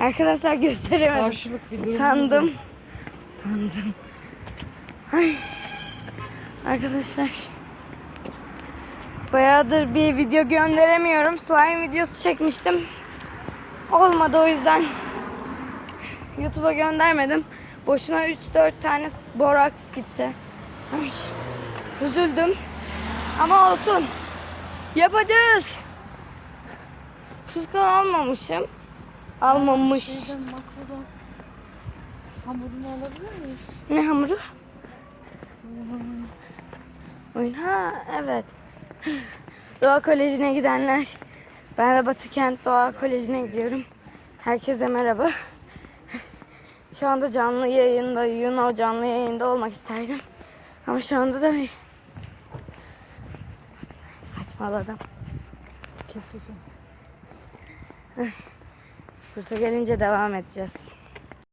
Arkadaşlar gösteremedim. Karşılık bir durum. Sandım. Sandım. Ay. Arkadaşlar. Bayağıdır bir video gönderemiyorum. Slime videosu çekmiştim. Olmadı o yüzden. YouTube'a göndermedim. Boşuna 3-4 tane boraks gitti. Ay. Üzüldüm. Ama olsun. Yapacağız. Tuzkan almamışım. Almamış. Şeyden makrodan hamurunu alabilir miyiz? Ne hamuru? Oyun. Ha evet. Doğa Koleji'ne gidenler. Ben de Batı Kent Doğa Koleji'ne gidiyorum. Herkese merhaba. Şu anda canlı yayında, Yuno canlı yayında olmak isterdim. Ama şu anda da saçmaladım. Kes Fırsa gelince devam edeceğiz.